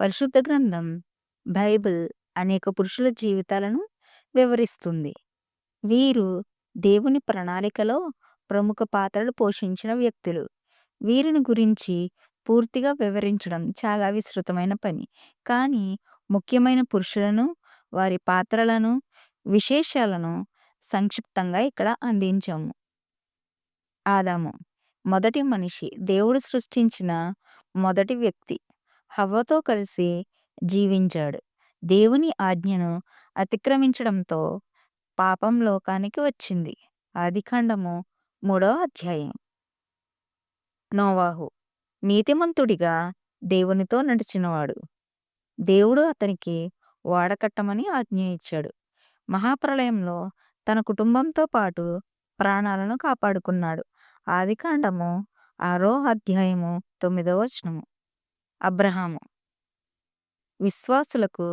పరిశుద్ధ గ్రంథం బైబిల్ అనేక పురుషుల జీవితాలను వివరిస్తుంది. వీరు దేవుని ప్రణాళికలో ప్రముఖ పాత్రలు పోషించిన వ్యక్తులు. వీరిని గురించి పూర్తిగా వివరించడం చాలా విస్తృతమైన పని. కానీ ముఖ్యమైన పురుషులను, వారి పాత్రలను, విశేషాలను సంక్షిప్తంగా ఇక్కడ అందించాము. ఆదాము మొదటి మనిషి దేవుడు సృష్టించిన మొదటి వ్యక్తి. హవ్వతో కలిసి జీవించాడు. దేవుని ఆజ్ఞను అతిక్రమించడంతో పాపం లోకానికి వచ్చింది. ఆదికాండము మూడవ అధ్యాయం. నోవాహు నీతిమంతుడిగా దేవునితో నడిచినవాడు. దేవుడు అతనికి ఓడ కట్టమని ఆజ్ఞ ఇచ్చాడు. మహాప్రళయంలో తన కుటుంబంతో పాటు ప్రాణాలను కాపాడుకున్నాడు. ఆదికాండము ఆరో అధ్యాయము తొమ్మిదో వచనము. అబ్రహాము విశ్వాసులకు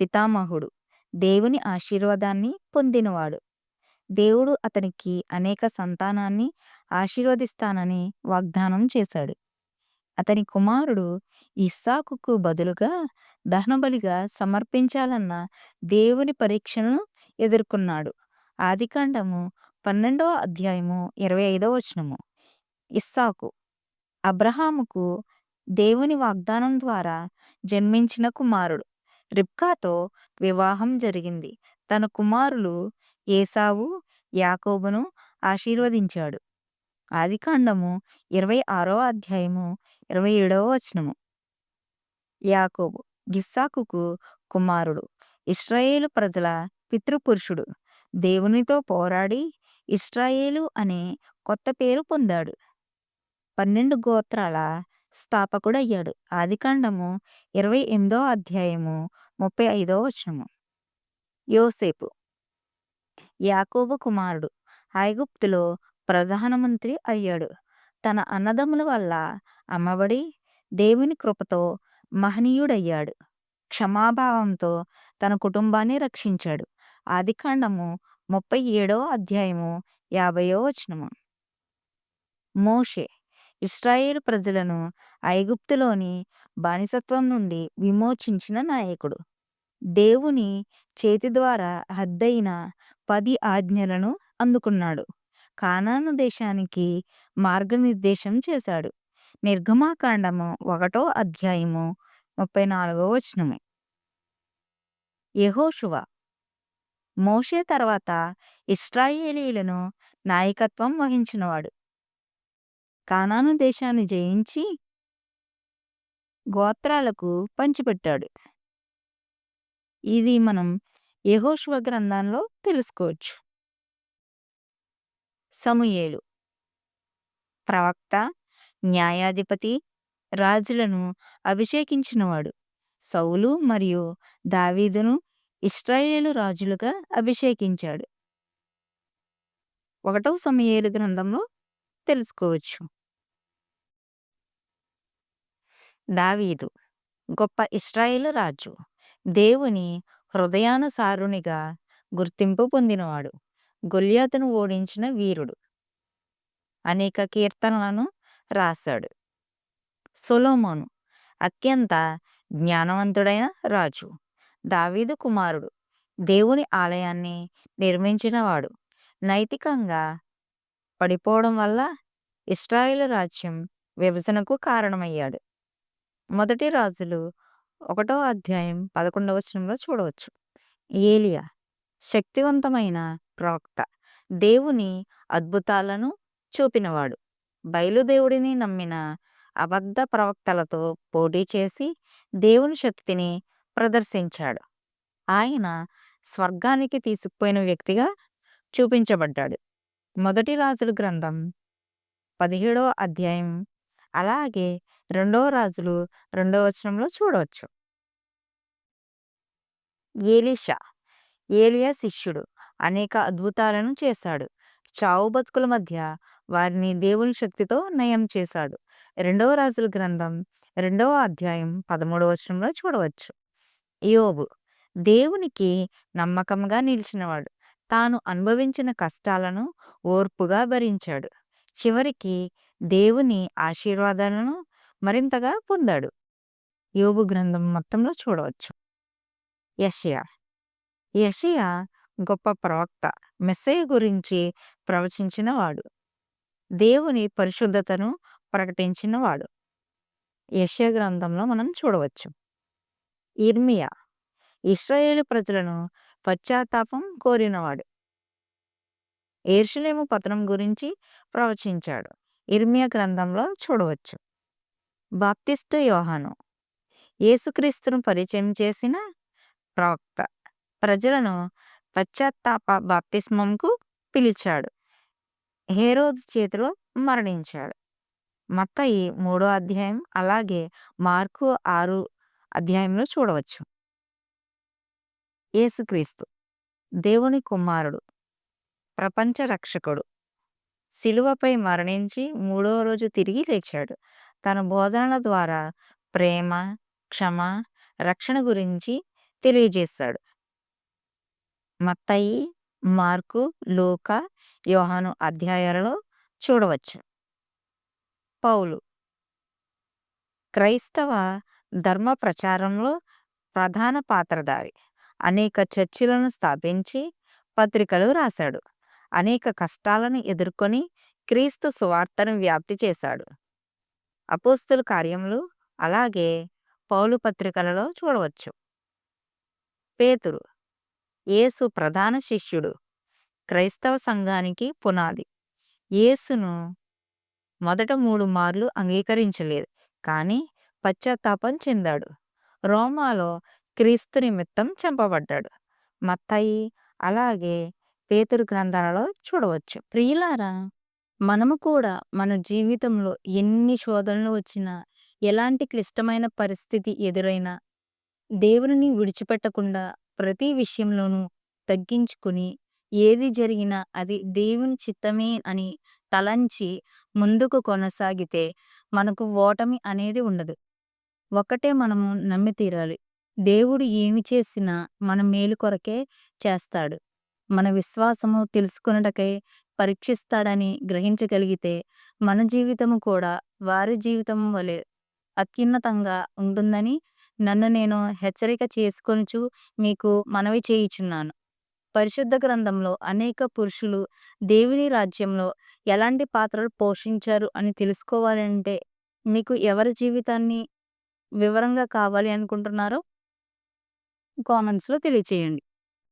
పితామహుడు. దేవుని ఆశీర్వాదాన్ని పొందినవాడు. దేవుడు అతనికి అనేక సంతానాన్ని ఆశీర్వదిస్తానని వాగ్దానం చేశాడు. అతని కుమారుడు ఇస్సాకుకు బదులుగా దహనబలిగా సమర్పించాలన్న దేవుని పరీక్షను ఎదుర్కొన్నాడు. ఆదికాండము పన్నెండవ అధ్యాయము ఇరవై ఐదవ వచనము. ఇస్సాకు అబ్రహాముకు దేవుని వాగ్దానం ద్వారా జన్మించిన కుమారుడు. రిబ్కాతో వివాహం జరిగింది. తన కుమారులు ఏశావు, యాకోబును ఆశీర్వదించాడు. ఆదికాండము ఇరవై ఆరో అధ్యాయము ఇరవై ఏడవ వచనము. యాకోబు గిస్సాకుకు కుమారుడు. ఇస్రాయేలు ప్రజల పితృపురుషుడు. దేవునితో పోరాడి ఇస్రాయేలు అనే కొత్త పేరు పొందాడు. పన్నెండు గోత్రాల స్థాపకుడయ్యాడు. ఆదికాండము ఇరవై ఎనిమిదో అధ్యాయము ముప్పై ఐదో వచనము. యోసేపు యాకోబు కుమారుడు. ఐగుప్తులో ప్రధానమంత్రి అయ్యాడు. తన అన్నదమ్ముల వల్ల అమ్మబడి దేవుని కృపతో మహనీయుడయ్యాడు. క్షమాభావంతో తన కుటుంబాన్ని రక్షించాడు. ఆదికాండము ముప్పై ఏడో అధ్యాయము యాభైవ వచనము. మోషే ఇస్రాయేల్ ప్రజలను ఐగుప్తులోని బానిసత్వం నుండి విమోచించిన నాయకుడు. దేవుని చేతి ద్వారా హద్దైన పది ఆజ్ఞలను అందుకున్నాడు. కానాను దేశానికి మార్గనిర్దేశం చేశాడు. నిర్గమాకాండము ఒకటో అధ్యాయము ముప్పై నాలుగో వచనము. యహోశువ మోషే తర్వాత ఇస్రాయేలీలను నాయకత్వం వహించినవాడు. కానాను దేశాన్ని జయించి గోత్రాలకు పంచిపెట్టాడు. ఇది మనం యెహోషువ గ్రంథంలో తెలుసుకోవచ్చు. సమూయేలు ప్రవక్త, న్యాయాధిపతి, రాజులను అభిషేకించినవాడు. సౌలు మరియు దావీదును ఇస్రాయేలు రాజులుగా అభిషేకించాడు. ఒకటవ సమయేలు గ్రంథంలో తెలుసుకోవచ్చు. దావీదు గొప్ప ఇశ్రాయేలు రాజు. దేవుని హృదయానుసారునిగా గుర్తింపు పొందినవాడు. గొల్యాతును ఓడించిన వీరుడు. అనేక కీర్తనలను రాశాడు. సొలోమోను అత్యంత జ్ఞానవంతుడైన రాజు. దావీదు కుమారుడు. దేవుని ఆలయాన్ని నిర్మించినవాడు. నైతికంగా పడిపోవడం వల్ల ఇస్రాయిల్ రాజ్యం విభజనకు కారణమయ్యాడు. మొదటి రాజులు ఒకటో అధ్యాయం పదకొండవ వచనంలో చూడవచ్చు. ఏలియా శక్తివంతమైన ప్రవక్త. దేవుని అద్భుతాలను చూపినవాడు. బయలుదేవుడిని నమ్మిన అబద్ధ ప్రవక్తలతో పోటీ చేసి దేవుని శక్తిని ప్రదర్శించాడు. ఆయన స్వర్గానికి తీసుకుపోయిన వ్యక్తిగా చూపించబడ్డాడు. మొదటి రాజుల గ్రంథం పదిహేడో అధ్యాయం అలాగే రెండవ రాజులు రెండవ వచనంలో చూడవచ్చు. ఏలీషా ఏలియా శిష్యుడు. అనేక అద్భుతాలను చేశాడు. చావు బతుకుల మధ్య వారిని దేవుని శక్తితో నయం చేశాడు. రెండవ రాజుల గ్రంథం రెండవ అధ్యాయం పదమూడవ వచనంలో చూడవచ్చు. యోబు దేవునికి నమ్మకంగా నిలిచినవాడు. తాను అనుభవించిన కష్టాలను ఓర్పుగా భరించాడు. చివరికి దేవుని ఆశీర్వాదాలను మరింతగా పొందాడు. యోగు గ్రంథం మొత్తంలో చూడవచ్చు. యషయా. యషయా గొప్ప ప్రవక్త మెస్సయ్య గురించి ప్రవచించినవాడు. దేవుని పరిశుద్ధతను ప్రకటించినవాడు. యెషయా గ్రంథంలో మనం చూడవచ్చు. ఇర్మియా ఇస్రాయేలు ప్రజలను పశ్చాత్తాపం కోరినవాడు. ఏర్షులేము పతనం గురించి ప్రవచించాడు. ఇర్మియా గ్రంథంలో చూడవచ్చు. బాప్తిస్టు యోహాను యేసుక్రీస్తును పరిచయం చేసిన ప్రవక్త ప్రజలను పశ్చాత్తాప బాప్తిస్మంకు పిలిచాడు. హేరోదు చేతిలో మరణించాడు. మత్తయి మూడో అధ్యాయం అలాగే మార్కు ఆరు అధ్యాయంలో చూడవచ్చు. యేసుక్రీస్తు దేవుని కుమారుడు ప్రపంచ రక్షకుడు. శిలువపై మరణించి మూడో రోజు తిరిగి లేచాడు. తన బోధనల ద్వారా ప్రేమ క్షమ రక్షణ గురించి తెలియజేశాడు. మత్తయి మార్కు లూక యోహాను అధ్యాయాలలో చూడవచ్చు. పౌలు క్రైస్తవ ధర్మ ప్రచారంలో ప్రధాన పాత్రధారి. అనేక చర్చిలను స్థాపించి పత్రికలు రాశాడు. అనేక కష్టాలను ఎదుర్కొని క్రీస్తు సువార్తను వ్యాప్తి చేశాడు. అపోస్తుల కార్యములు అలాగే పౌలు పత్రికలలో చూడవచ్చు. పేతురు యేసు ప్రధాన శిష్యుడు క్రైస్తవ సంఘానికి పునాది. యేసును మొదట మూడు మార్లు అంగీకరించలేదు కానీ పశ్చాత్తాపం చెందాడు. రోమాలో క్రీస్తు నిమిత్తం చంపబడ్డాడు. మత్తయి అలాగే పేతురు గ్రంథాలలో చూడవచ్చు. ప్రియులారా మనము కూడా మన జీవితంలో ఎన్ని శోధనలు వచ్చినా ఎలాంటి క్లిష్టమైన పరిస్థితి ఎదురైనా దేవుని విడిచిపెట్టకుండా ప్రతి విషయంలోనూ తగ్గించుకుని ఏది జరిగినా అది దేవుని చిత్తమే అని తలంచి ముందుకు కొనసాగితే మనకు ఓటమి అనేది ఉండదు. ఒకటే మనము నమ్మి తీరాలి. దేవుడు ఏమి చేసినా మన మేలు కొరకే చేస్తాడు. మన విశ్వాసము తెలుసుకున్నటకై పరీక్షిస్తాడని గ్రహించగలిగితే మన జీవితము కూడా వారి జీవితం వలె అత్యున్నతంగా ఉంటుందని నన్ను నేను హెచ్చరిక చేసుకొనుచు మీకు మనవి చేయుచున్నాను. పరిశుద్ధ గ్రంథంలో అనేక పురుషులు దేవుని రాజ్యంలో ఎలాంటి పాత్రలు పోషించారు అని తెలుసుకోవాలంటే మీకు ఎవరి జీవితాన్ని వివరంగా కావాలి అనుకుంటున్నారో కామెంట్స్లో తెలియచేయండి.